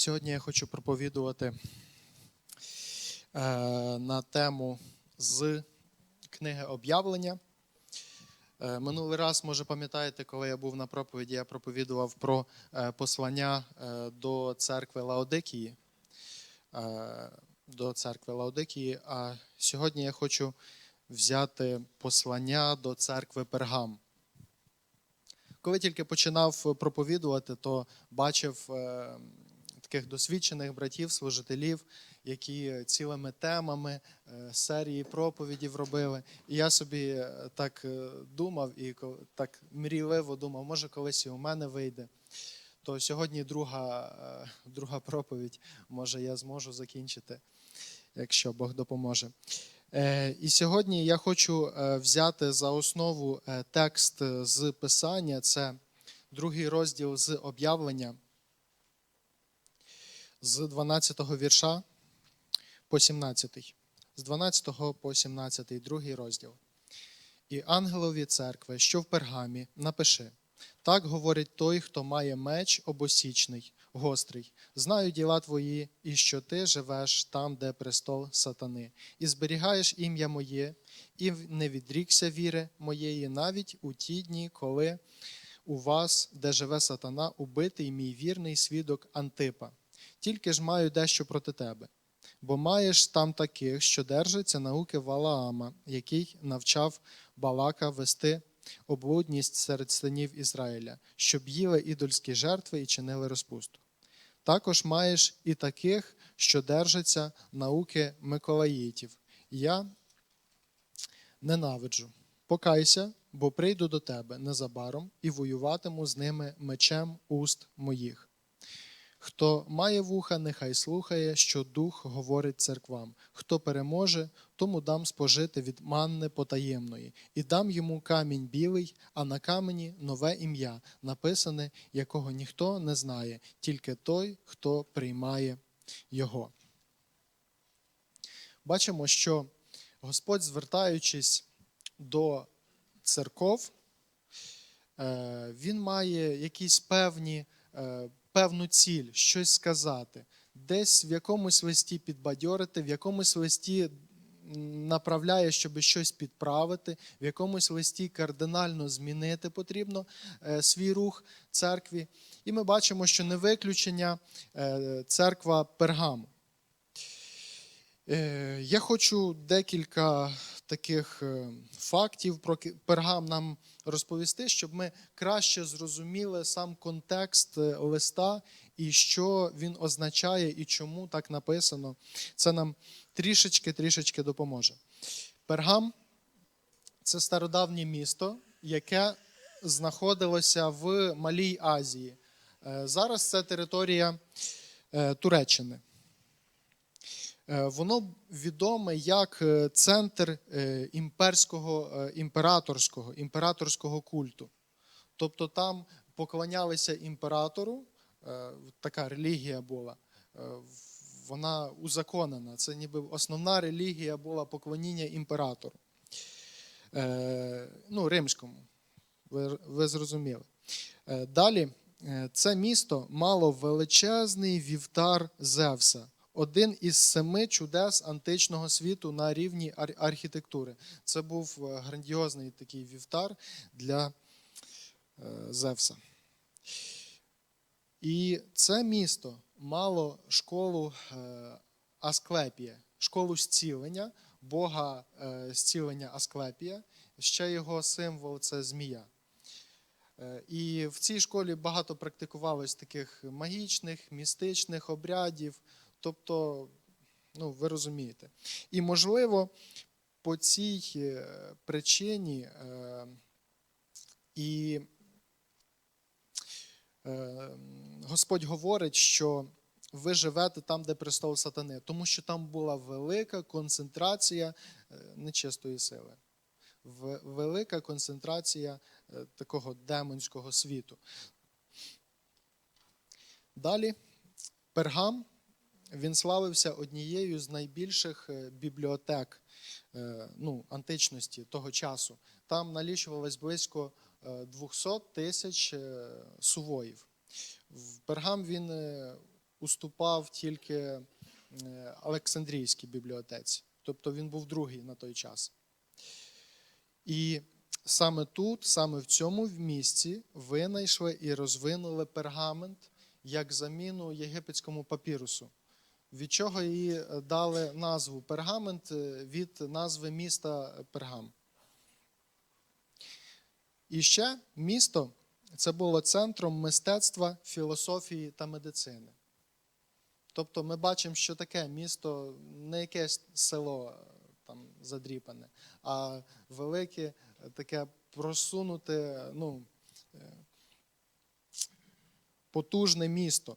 Сьогодні я хочу проповідувати е, на тему з книги об'явлення. Е, Минулий раз, може, пам'ятаєте, коли я був на проповіді, я проповідував про е, послання до церкви Лаодикії. До церкви Лаодикії. А сьогодні я хочу взяти послання до церкви Пергам. Коли тільки починав проповідувати, то бачив таких досвідчених братів, служителів, які цілими темами е, серії проповідів робили. І я собі е, так е, думав і так мрійливо думав, може колись і у мене вийде. То сьогодні друга, друга проповідь, може я зможу закінчити, якщо Бог допоможе. І сьогодні я хочу взяти за основу текст з Писання, це другий розділ з об'явлення з 12 вірша по 17. З 12 по 17, другий розділ. І ангелові церкви, що в пергамі, напиши. Так говорить той, хто має меч обосічний, гострий. Знаю діла твої, і що ти живеш там, де престол сатани, і зберігаєш ім'я моє, і не відрікся віри моєї навіть у ті дні, коли у вас, де живе сатана, убитий мій вірний свідок Антипа. Тільки ж маю дещо проти тебе. Бо маєш там таких, що держаться науки Валаама, який навчав Балака вести облудність серед синів Ізраїля, щоб їли ідольські жертви і чинили розпусту. Також маєш і таких, що держаться науки Миколаїтів. Я ненавиджу. Покайся, бо прийду до тебе незабаром і воюватиму з ними мечем уст моїх. Хто має вуха, нехай слухає, що дух говорить церквам. Хто переможе, тому дам спожити від манни потаємної, і дам йому камінь білий, а на камені нове ім'я, написане, якого ніхто не знає, тільки той, хто приймає його. Бачимо, що Господь, звертаючись до церков, е, він має якісь певні, е, певну ціль, щось сказати, десь в якомусь листі підбадьорити, в якомусь листі направляє, щоб щось підправити, в якомусь листі кардинально змінити потрібно е, свій рух церкві. І ми бачимо, що не виключення е, церква Пергаму. Е, Я хочу декілька таких е, фактів про пергам нам розповісти, щоб ми краще зрозуміли сам контекст е, листа і що він означає, і чому так написано. Це нам трішечки-трішечки допоможе. Пергам це стародавнє місто, яке знаходилося в Малій Азії. Зараз це територія Туреччини. Е, Воно відоме як е, центр е, імперського, імператорського, імператорського культу. Тобто там поклонялися імператору, така релігія була, вона узаконена. Це ніби основна релігія була поклоніння імператору. Ну, римському. Ви, ви зрозуміли. Далі, це місто мало величезний вівтар Зевса, один із семи чудес античного світу на рівні ар- архітектури. Це був е, грандіозний такий вівтар для е, Зевса. І це місто мало школу е, Асклепія, школу зцілення, Бога зцілення Асклепія. Ще його символ це змія. І в цій школі багато практикувалось таких магічних, містичних обрядів. Тобто, ну, ви розумієте. І, можливо, по цій е, причині е, і е, Господь говорить, що ви живете там, де престол сатани, тому що там була велика концентрація е, нечистої сили, велика концентрація е, такого демонського світу. Далі Пергам він славився однією з найбільших е, бібліотек е, ну, античності того часу. Там налічувалось близько е, 200 тисяч е, сувоїв. В Пергам він уступав тільки Олександрійській бібліотеці. Тобто він був другий на той час. І саме тут, саме в цьому місці, винайшли і розвинули пергамент як заміну єгипетському папірусу. Від чого її дали назву пергамент е, від назви міста Пергам. І ще місто це було центром мистецтва, філософії та медицини. Тобто ми бачимо, що таке місто не якесь село е, там задріпане, а велике, е, таке просунуте, ну, е, потужне місто.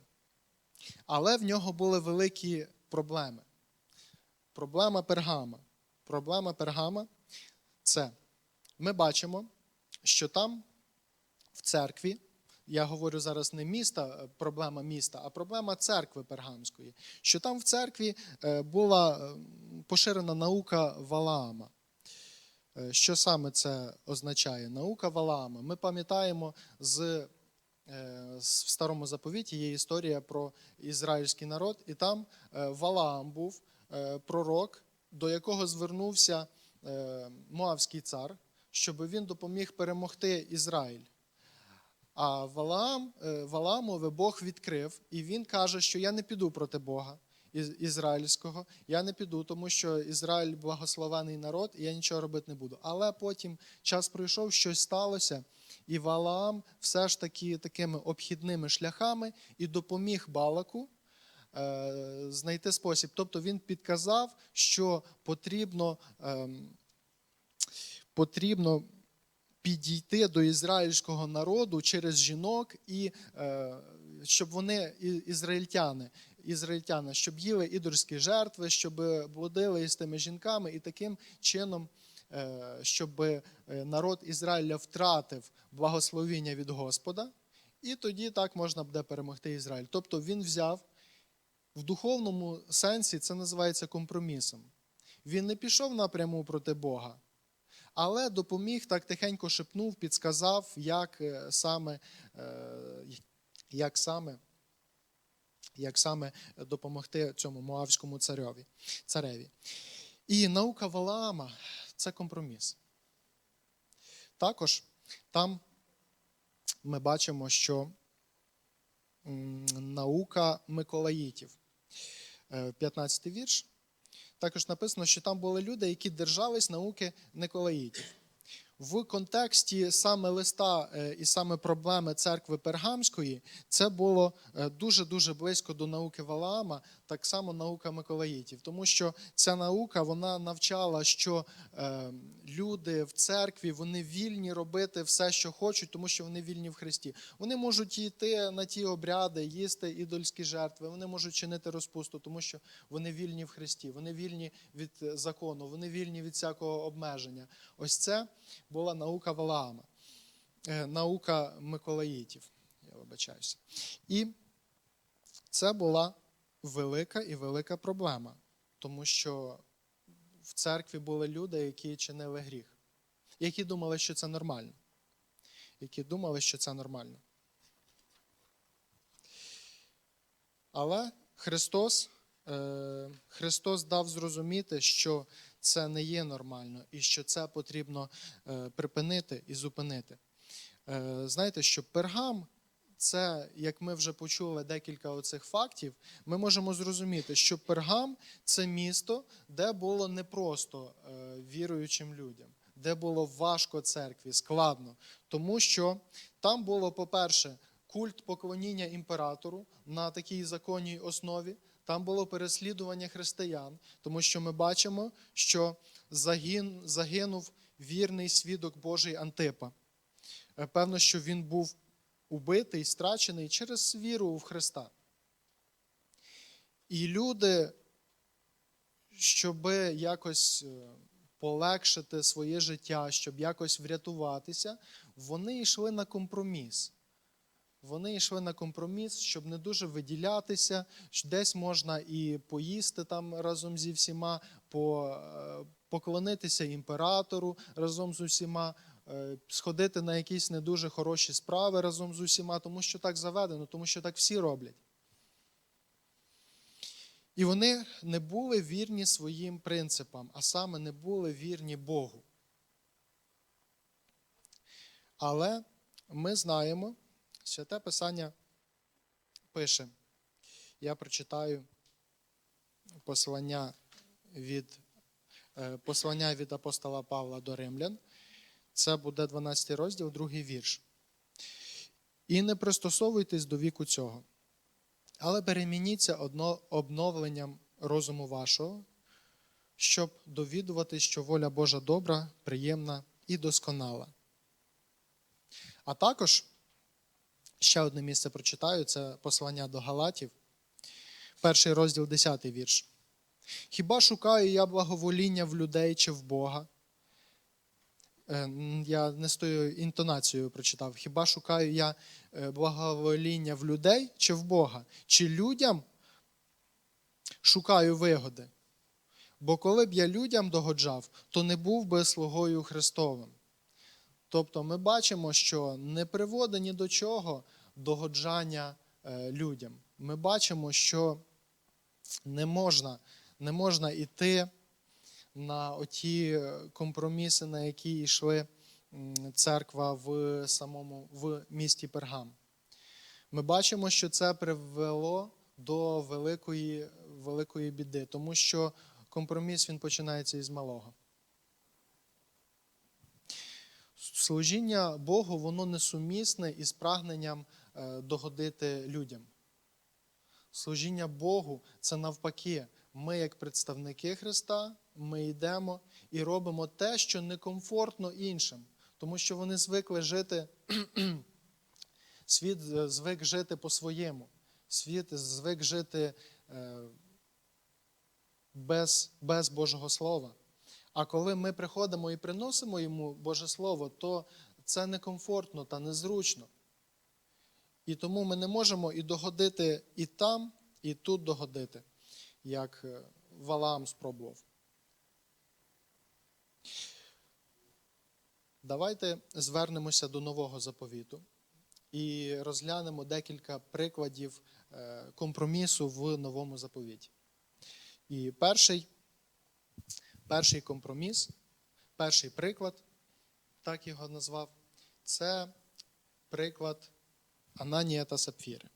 Але в нього були великі проблеми. Проблема пергама. Проблема пергама це ми бачимо, що там в церкві, я говорю зараз не міста, е, проблема міста, а проблема церкви пергамської, що там в церкві е, була е, поширена наука Валаама. Що саме це означає? Наука Валаама. Ми пам'ятаємо з- в старому заповіті є історія про ізраїльський народ, і там е, Валаам був е, пророк, до якого звернувся е, Моавський цар, щоб він допоміг перемогти Ізраїль. А Валаам, е, Валаамове Бог відкрив, і він каже, що я не піду проти Бога із- ізраїльського. Я не піду, тому що Ізраїль благословений народ, і я нічого робити не буду. Але потім час пройшов, щось сталося, і Валаам все ж таки такими обхідними шляхами і допоміг Балаку е, знайти спосіб. Тобто він підказав, що потрібно, ем, потрібно підійти до ізраїльського народу через жінок, і е, щоб вони ізраїльтяни, ізраїльтяни, щоб їли ідольські жертви, щоб блудили із тими жінками, і таким чином, е, щоб е, народ Ізраїля втратив благословіння від Господа, і тоді так можна буде перемогти Ізраїль. Тобто він взяв в духовному сенсі це називається компромісом. Він не пішов напряму проти Бога, але допоміг так тихенько шепнув, підсказав, як е, саме, е, як саме, як саме допомогти цьому Моавському цареві. цареві. І наука Валаама це компроміс. Також там ми бачимо, що наука Миколаїтів, Е, 15 вірш. Також написано, що там були люди, які держались науки Николаїтів. В контексті саме листа е, і саме проблеми церкви Пергамської це було е, дуже-дуже близько до науки Валаама, так само наука Миколаїтів. Тому що ця наука вона навчала, що е, люди в церкві вони вільні робити все, що хочуть, тому що вони вільні в Христі. Вони можуть йти на ті обряди, їсти ідольські жертви, вони можуть чинити розпусту, тому що вони вільні в Христі, вони вільні від е, закону, вони вільні від всякого обмеження. Ось це була наука Валаама, е, наука Миколаїтів. Я вибачаюся. І це була велика і велика проблема, тому що в церкві були люди, які чинили гріх, які думали, що це нормально. Які думали, що це нормально. Але Христос, е, Христос дав зрозуміти, що це не є нормально і що це потрібно е, припинити і зупинити. Е, Знаєте, що пергам це, як ми вже почули декілька оцих фактів, ми можемо зрозуміти, що Пергам це місто, де було непросто е, віруючим людям, де було важко церкві, складно. Тому що там було, по-перше, культ поклоніння імператору на такій законній основі. Там було переслідування християн, тому що ми бачимо, що загин, загинув вірний свідок Божий Антипа. Е, Певно, що він був убитий, страчений через віру в Христа. І люди, щоб якось е, полегшити своє життя, щоб якось врятуватися, вони йшли на компроміс. Вони йшли на компроміс, щоб не дуже виділятися. Десь можна і поїсти там разом зі всіма, е, поклонитися імператору разом з усіма, сходити на якісь не дуже хороші справи разом з усіма, тому що так заведено, тому що так всі роблять. І вони не були вірні своїм принципам, а саме не були вірні Богу. Але ми знаємо, святе Писання пише, я прочитаю послання від, е, послання від апостола Павла до Римлян. Це буде 12 розділ, другий вірш. І не пристосовуйтесь до віку цього, але перемініться одно, обновленням розуму вашого, щоб довідуватись, що воля Божа добра, приємна і досконала. А також ще одне місце прочитаю це послання до Галатів, перший розділ, 10 вірш. Хіба шукаю я благовоління в людей чи в Бога? Е, Я не з тою інтонацією прочитав. Хіба шукаю я е, благовоління в людей чи в Бога? Чи людям шукаю вигоди? Бо коли б я людям догоджав, то не був би слугою Христовим. Тобто ми бачимо, що не приводить ні до чого догоджання е, людям. Ми бачимо, що не можна, не можна йти на оті компроміси, на які йшли церква в самому в місті Пергам. Ми бачимо, що це привело до великої, великої біди, тому що компроміс він починається із малого. Служіння Богу воно несумісне із прагненням е, догодити людям. Служіння Богу це навпаки. Ми, як представники Христа, ми йдемо і робимо те, що некомфортно іншим, тому що вони звикли жити, світ е, звик жити по-своєму, світ звик жити е, без, без Божого Слова. А коли ми приходимо і приносимо йому Боже Слово, то це некомфортно та незручно. І тому ми не можемо і догодити і там, і тут догодити, як е, Валаам спробував. Давайте звернемося до нового заповіту і розглянемо декілька прикладів е, компромісу в новому заповіті. І перший, перший компроміс, перший приклад, так його назвав, це приклад Ананія та Сапфіри.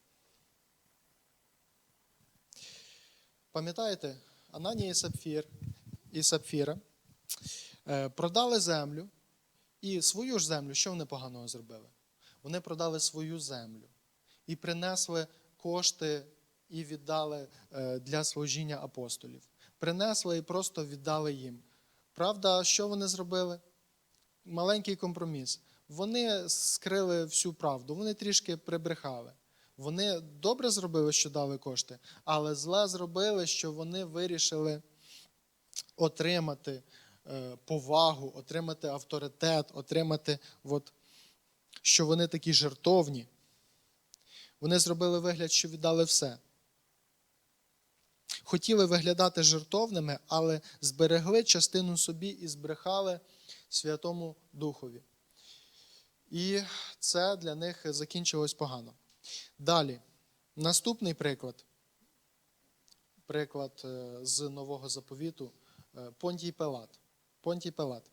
Пам'ятаєте, Ананія і Сапфір і Сапфіра продали землю і свою ж землю, що вони поганого зробили? Вони продали свою землю і принесли кошти і віддали е, для служіння апостолів. Принесли і просто віддали їм. Правда, що вони зробили? Маленький компроміс. Вони скрили всю правду, вони трішки прибрехали. Вони добре зробили, що дали кошти, але зле зробили, що вони вирішили отримати е, повагу, отримати авторитет, отримати, от, що вони такі жертовні. Вони зробили вигляд, що віддали все. Хотіли виглядати жертовними, але зберегли частину собі і збрехали Святому Духові. І це для них закінчилось погано. Далі, наступний приклад. Приклад е, з нового заповіту е, Понтій Пилат. Понтій Пилат.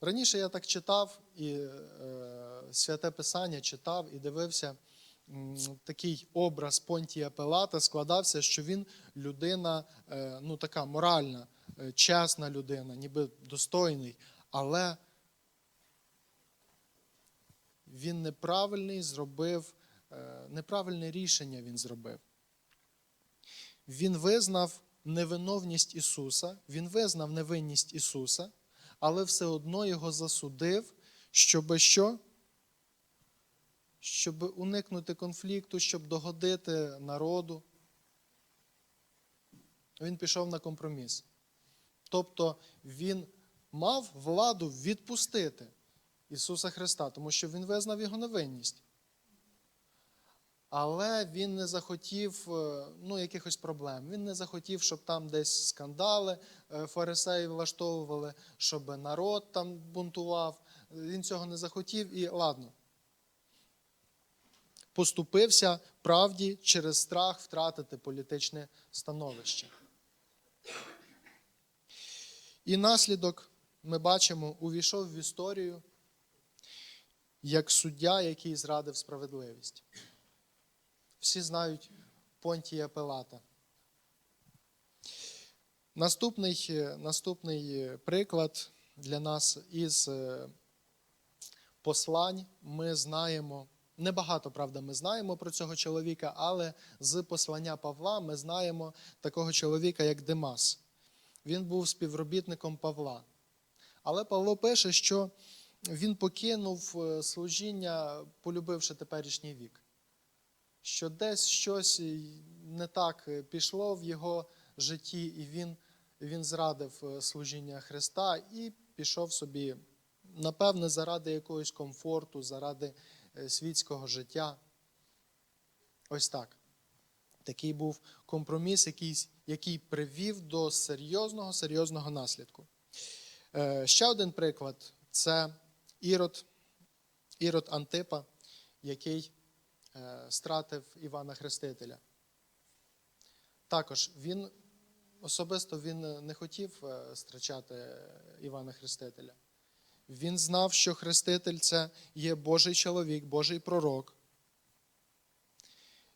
Раніше я так читав і е, святе Писання читав і дивився такий образ Понтія Пилата складався, що він людина, е, ну така моральна, е, чесна людина, ніби достойний, але він неправильний зробив, е, неправильне рішення він зробив. Він визнав невиновність Ісуса, він визнав невинність Ісуса, але все одно його засудив, щоб що? Щоб уникнути конфлікту, щоб догодити народу. Він пішов на компроміс. Тобто він мав владу відпустити Ісуса Христа, тому що Він визнав його невинність. Але він не захотів е, ну, якихось проблем. Він не захотів, щоб там десь скандали е, фарисеї влаштовували, щоб народ там бунтував. Він цього не захотів і ладно. поступився правді через страх втратити політичне становище. І наслідок ми бачимо, увійшов в історію як суддя, який зрадив справедливість. Всі знають Понтія Пилата. Наступний, е, наступний е, приклад для нас із е, послань ми знаємо. Небагато, правда, ми знаємо про цього чоловіка, але з послання Павла ми знаємо такого чоловіка, як Димас. Він був співробітником Павла. Але Павло пише, що він покинув служіння, полюбивши теперішній вік. Що десь щось не так е, пішло в його житті, і він, він зрадив е, служіння Христа і пішов собі, напевне, заради якогось комфорту, заради е, світського життя. Ось так. Такий був компроміс, який, який привів до серйозного, серйозного наслідку. Ще один приклад це Ірод, Ірод Антипа, який стратив Івана Хрестителя. Також він особисто він не хотів е, страчати Івана Хрестителя. Він знав, що Хреститель це є Божий чоловік, Божий пророк.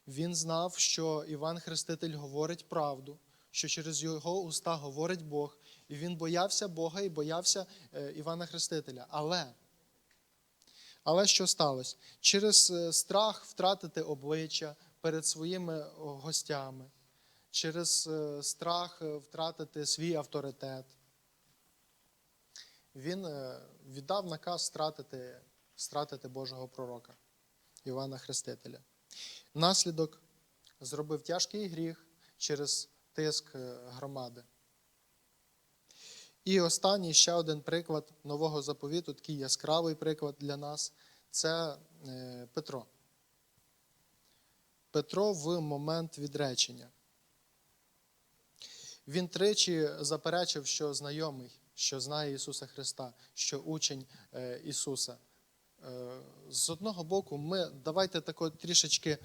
Він знав, що Іван Хреститель говорить правду, що через його уста говорить Бог, і він боявся Бога і боявся е, Івана Хрестителя. Але, але що сталося? Через е, страх втратити обличчя перед своїми гостями, через е, страх е, втратити свій авторитет, він е, віддав наказ стратити, стратити Божого пророка Івана Хрестителя. Наслідок зробив тяжкий гріх через тиск е, громади. І останній ще один приклад нового заповіту, такий яскравий приклад для нас це е, Петро. Петро в момент відречення. Він тричі заперечив, що знайомий, що знає Ісуса Христа, що учень е, Ісуса. Е, З одного боку, ми давайте тако трішечки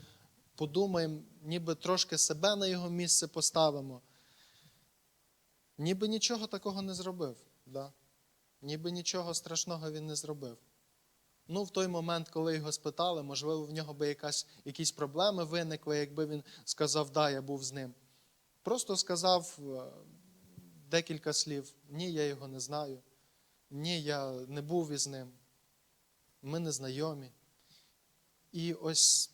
подумаємо, ніби трошки себе на його місце поставимо. Ніби нічого такого не зробив. Да? Ніби нічого страшного він не зробив. Ну, в той момент, коли його спитали, можливо, в нього би якась, якісь проблеми виникли, якби він сказав, да, я був з ним. Просто сказав е, декілька слів: ні, я його не знаю, ні, я не був із ним. Ми не знайомі. І ось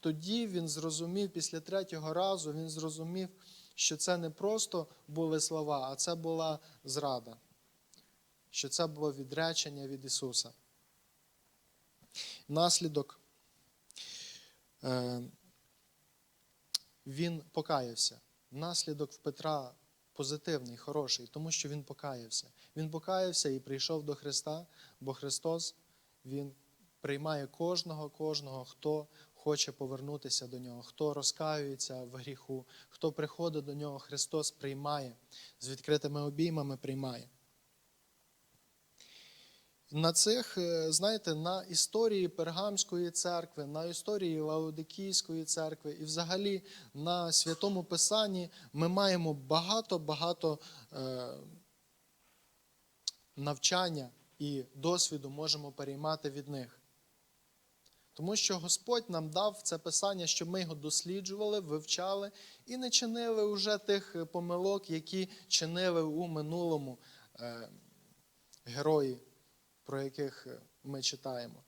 тоді він зрозумів, після третього разу, він зрозумів, що це не просто були слова, а це була зрада, що це було відречення від Ісуса. Наслідок е, він покаявся. Наслідок в Петра позитивний, хороший, тому що він покаявся. Він покаявся і прийшов до Христа, бо Христос Він приймає кожного, кожного, хто хоче повернутися до нього, хто розкаюється в гріху, хто приходить до нього, Христос приймає, з відкритими обіймами приймає. На цих, е, знаєте, на історії Пергамської церкви, на історії Лаодикійської церкви і взагалі на святому Писанні ми маємо багато-багато е, навчання і досвіду можемо переймати від них. Тому що Господь нам дав це писання, щоб ми його досліджували, вивчали і не чинили вже тих помилок, які чинили у минулому е, герої, про яких ми читаємо.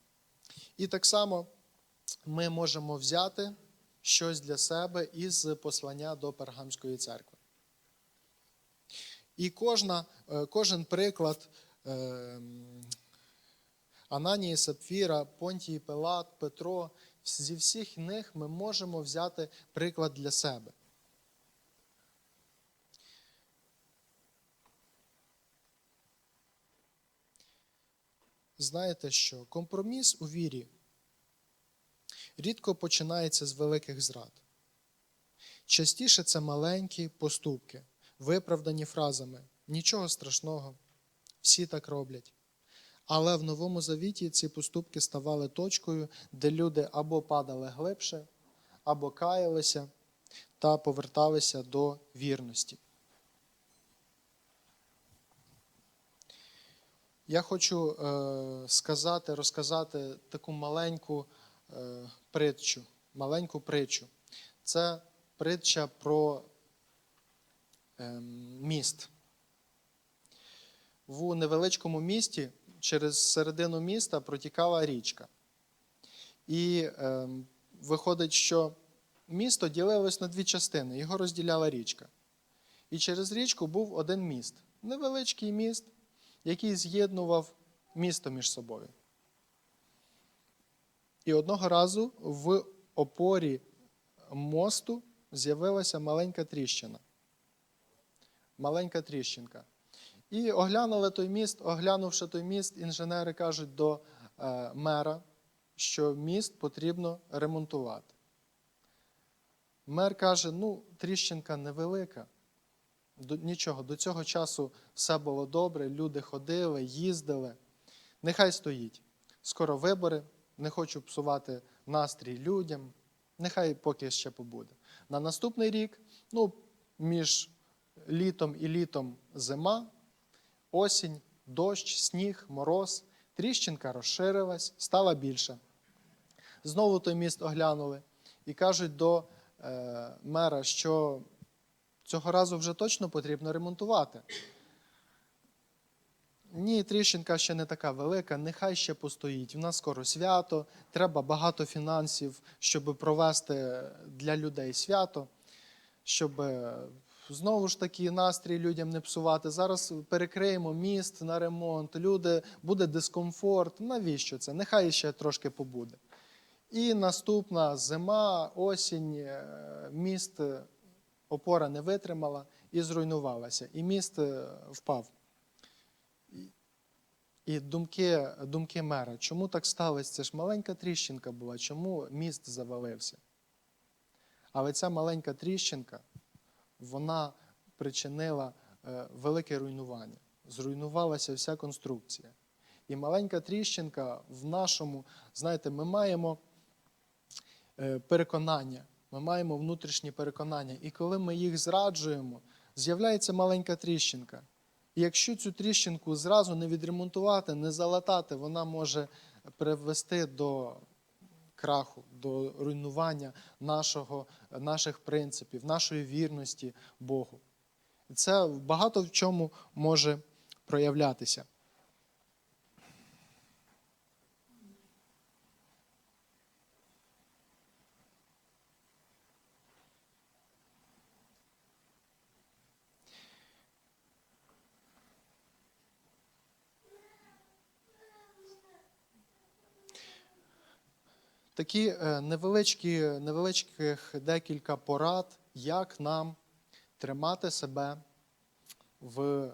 І так само ми можемо взяти щось для себе із послання до Пергамської церкви. І кожна, е, кожен приклад. е, Ананії, Сапфіра, Понтій, Пилат, Петро. Зі всіх них ми можемо взяти приклад для себе. Знаєте що? Компроміс у вірі рідко починається з великих зрад. Частіше це маленькі поступки, виправдані фразами. Нічого страшного, всі так роблять. Але в Новому Завіті ці поступки ставали точкою, де люди або падали глибше, або каялися та поверталися до вірності. Я хочу е, сказати, розказати таку маленьку е, притчу. Маленьку притчу. Це притча про е, міст. В невеличкому місті через середину міста протікала річка. І е, виходить, що місто ділилось на дві частини, його розділяла річка. І через річку був один міст невеличкий міст, який з'єднував місто між собою. І одного разу в опорі мосту з'явилася маленька тріщина. Маленька тріщинка. І оглянули той міст, оглянувши той міст, інженери кажуть до е, мера, що міст потрібно ремонтувати. Мер каже: ну, тріщинка невелика. До, нічого, до цього часу все було добре, люди ходили, їздили. Нехай стоїть. Скоро вибори, не хочу псувати настрій людям. Нехай поки ще побуде. На наступний рік, ну, між літом і літом зима, осінь, дощ, сніг, мороз, тріщинка розширилась, стала більша. Знову той міст оглянули і кажуть до е, мера, що цього разу вже точно потрібно ремонтувати. Ні, тріщинка ще не така велика, нехай ще постоїть. У нас скоро свято, треба багато фінансів, щоб провести для людей свято, щоб знову ж таки настрій людям не псувати. Зараз перекриємо міст на ремонт, люди, буде дискомфорт. Навіщо це? Нехай ще трошки побуде. І наступна зима, осінь, е, міст, е, опора не витримала і зруйнувалася, і міст е, впав. І- думки, думки мера, чому так сталося? Це ж маленька тріщинка була, чому міст завалився? Але ця маленька тріщинка, вона причинила е, велике руйнування. Зруйнувалася вся конструкція. І маленька тріщинка в нашому, знаєте, ми маємо е, переконання, ми маємо внутрішні переконання. І коли ми їх зраджуємо, з'являється маленька тріщинка. І якщо цю тріщинку зразу не відремонтувати, не залатати, вона може привести до краху, до руйнування нашого, наших принципів, нашої вірності Богу. І це багато в чому може проявлятися. Такі е, невеличкі, невеличких декілька порад, як нам тримати себе в,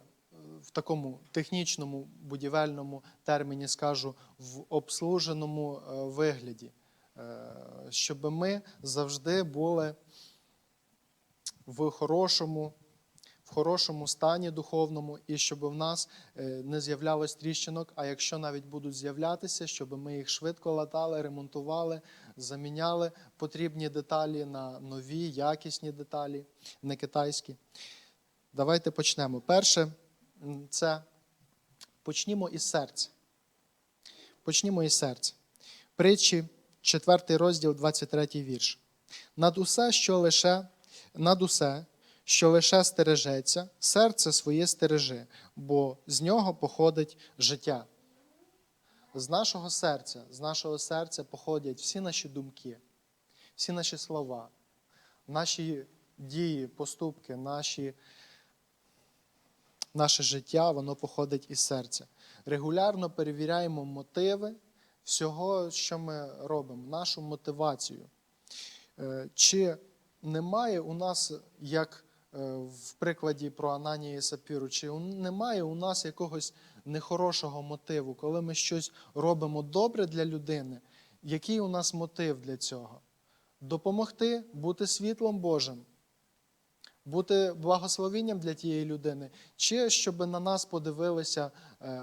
в такому технічному будівельному терміні, скажу, в обслуженому е, вигляді, Е, щоб ми завжди були в хорошому, хорошому стані духовному, і щоб в нас е, не з'являлось тріщинок, а якщо навіть будуть з'являтися, щоб ми їх швидко латали, ремонтували, заміняли потрібні деталі на нові, якісні деталі, не китайські. Давайте почнемо. Перше, це почнімо із серця. Почнімо із серця. Притчі, 4 розділ, 23 вірш. Над усе, що лише, над усе, що лише стережеться, серце своє стережи, бо з нього походить життя. З нашого серця, з нашого серця походять всі наші думки, всі наші слова, наші дії, поступки, наші, наше життя, воно походить із серця. Регулярно перевіряємо мотиви всього, що ми робимо, нашу мотивацію. Е, Чи немає у нас, як в прикладі про Ананія і Сапіру, чи немає у нас якогось нехорошого мотиву, коли ми щось робимо добре для людини? Який у нас мотив для цього? Допомогти бути світлом Божим, бути благословенням для тієї людини, чи щоб на нас подивилися е,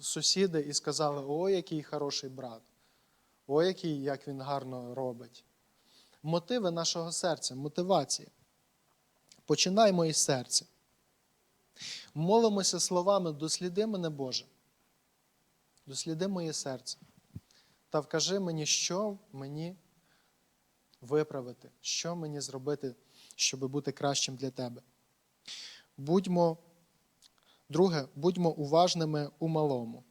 сусіди і сказали: о, який хороший брат, о, який, як він гарно робить. Мотиви нашого серця, мотивація. Починаймо із серця. Молимося словами, досліди мене, Боже. Досліди моє серце. Та вкажи мені, що мені виправити, що мені зробити, щоб бути кращим для тебе. Будьмо, друге, будьмо уважними у малому.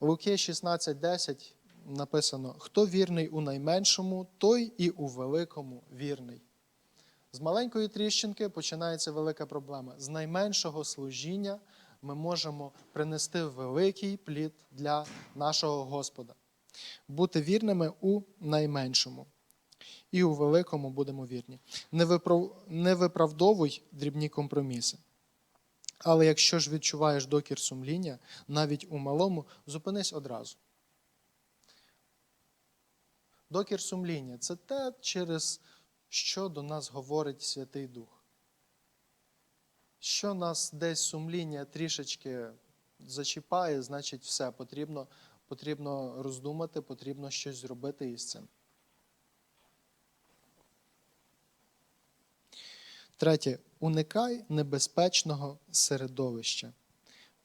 Луки 16:10 написано: хто вірний у найменшому, той і у великому вірний. З маленької тріщинки починається велика проблема. З найменшого служіння ми можемо принести великий плід для нашого Господа. Бути вірними у найменшому. І у великому будемо вірні. Не виправ- Не виправдовуй дрібні компроміси. Але якщо ж відчуваєш докір сумління, навіть у малому, зупинись одразу. Докір сумління це те, через що до нас говорить Святий Дух. Що нас десь сумління трішечки зачіпає, значить все, потрібно, потрібно роздумати, потрібно щось зробити із цим. Третє. Уникай небезпечного середовища.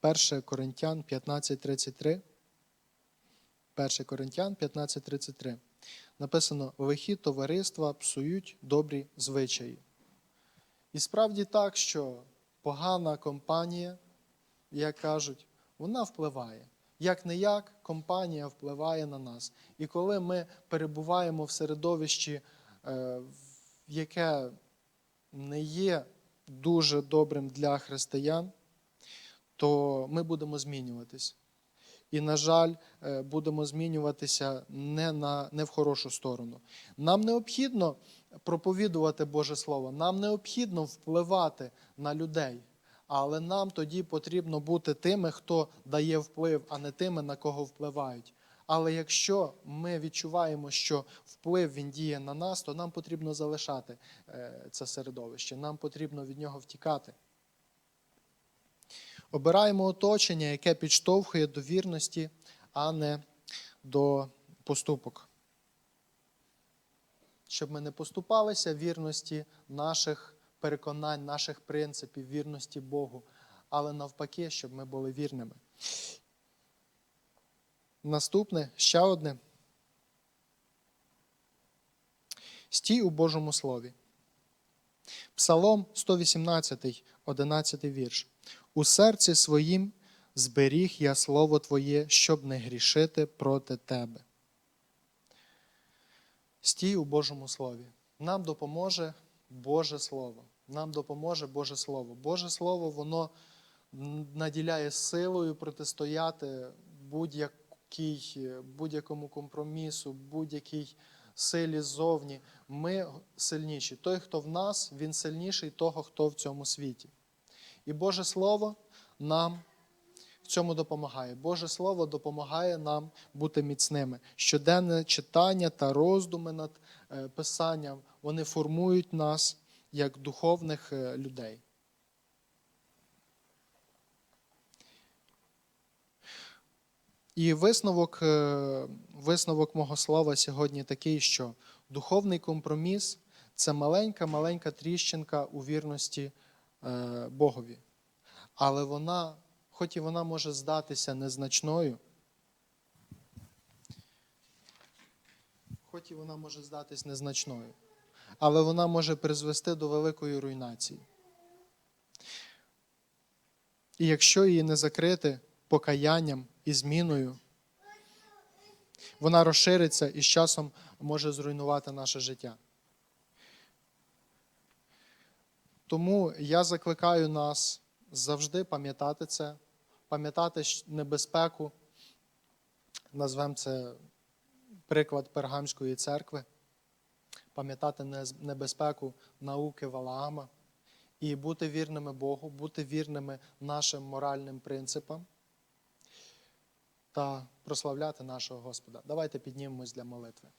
1 Коринтян 15.33. 1 Коринтян 15.33. Написано: лихі товариства псують добрі звичаї. І справді так, що погана компанія, як кажуть, вона впливає. Як не як, компанія впливає на нас. І коли ми перебуваємо в середовищі, е, яке не є дуже добрим для християн, то ми будемо змінюватись. І, на жаль, е, будемо змінюватися не, на, не в хорошу сторону. Нам необхідно проповідувати Боже Слово, нам необхідно впливати на людей, але нам тоді потрібно бути тими, хто дає вплив, а не тими, на кого впливають. Але якщо ми відчуваємо, що вплив він діє на нас, то нам потрібно залишати е, це середовище, нам потрібно від нього втікати. Обираємо оточення, яке підштовхує до вірності, а не до поступок. Щоб ми не поступалися вірності наших переконань, наших принципів, вірності Богу, але навпаки, щоб ми були вірними. Наступне ще одне. Стій у Божому Слові. Псалом 118, 11 вірш. У серці своїм зберіг я слово Твоє, щоб не грішити проти Тебе. Стій у Божому Слові. Нам допоможе Боже Слово. Нам допоможе Боже Слово. Боже Слово, воно наділяє силою протистояти будь-якому компромісу, будь-якій силі ззовні. Ми сильніші. Той, хто в нас, він сильніший того, хто в цьому світі. І Боже Слово нам в цьому допомагає. Боже Слово допомагає нам бути міцними. Щоденне читання та роздуми над е, Писанням вони формують нас як духовних е, людей. І висновок, е, висновок мого слова сьогодні такий, що духовний компроміс це маленька-маленька тріщинка у вірності Богові. Але вона, хоч і вона може здатися незначною, хоч і вона може здатись незначною, але вона може призвести до великої руйнації. І якщо її не закрити покаянням і зміною, вона розшириться і з часом може зруйнувати наше життя. Тому я закликаю нас завжди пам'ятати це, пам'ятати небезпеку, назвемо це приклад Пергамської церкви, пам'ятати небезпеку науки Валаама і бути вірними Богу, бути вірними нашим моральним принципам та прославляти нашого Господа. Давайте піднімемось для молитви.